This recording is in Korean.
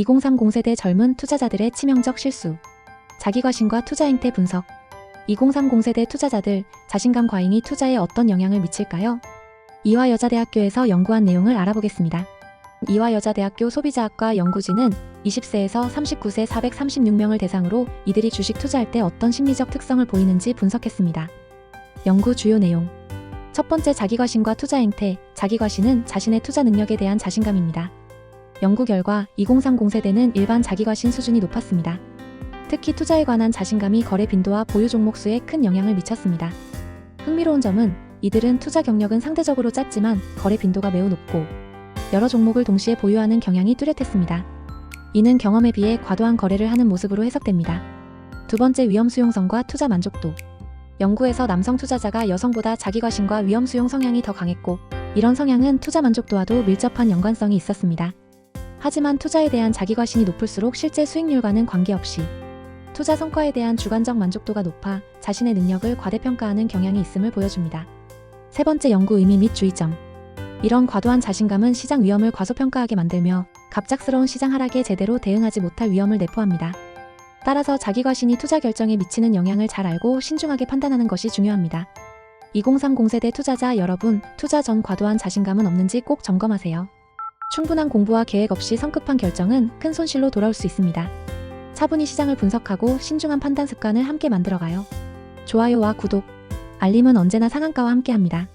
2030 세대 젊은 투자자들의 치명적 실수. 자기 과신과 투자 행태 분석. 2030 세대 투자자들 자신감 과잉이 투자에 어떤 영향을 미칠까요? 이화여자대학교에서 연구한 내용을 알아보겠습니다. 이화여자대학교 소비자학과 연구진은 20세에서 39세 436명을 대상으로 이들이 주식 투자할 때 어떤 심리적 특성을 보이는지 분석했습니다. 연구 주요 내용. 첫 번째 자기과신과 투자 행태. 자기과신은 자신의 투자 능력에 대한 자신감입니다. 연구 결과 2030 세대는 일반 자기과신 수준이 높았습니다. 특히 투자에 관한 자신감이 거래 빈도와 보유 종목 수에 큰 영향을 미쳤습니다. 흥미로운 점은 이들은 투자 경력은 상대적으로 짧지만 거래 빈도가 매우 높고 여러 종목을 동시에 보유하는 경향이 뚜렷했습니다. 이는 경험에 비해 과도한 거래를 하는 모습으로 해석됩니다. 두 번째 위험 수용성과 투자 만족도. 연구에서 남성 투자자가 여성보다 자기과신과 위험 수용 성향이 더 강했고 이런 성향은 투자 만족도와도 밀접한 연관성이 있었습니다. 하지만 투자에 대한 자기 과신이 높을수록 실제 수익률과는 관계없이 투자 성과에 대한 주관적 만족도가 높아 자신의 능력을 과대평가하는 경향이 있음을 보여줍니다. 세 번째 연구 의미 및 주의점. 이런 과도한 자신감은 시장 위험을 과소평가하게 만들며 갑작스러운 시장 하락에 제대로 대응하지 못할 위험을 내포합니다. 따라서 자기 과신이 투자 결정에 미치는 영향을 잘 알고 신중하게 판단하는 것이 중요합니다. 2030 세대 투자자 여러분, 투자 전 과도한 자신감은 없는지 꼭 점검하세요. 충분한 공부와 계획 없이 성급한 결정은 큰 손실로 돌아올 수 있습니다. 차분히 시장을 분석하고 신중한 판단 습관을 함께 만들어가요. 좋아요와 구독, 알림은 언제나 상한가와 함께합니다.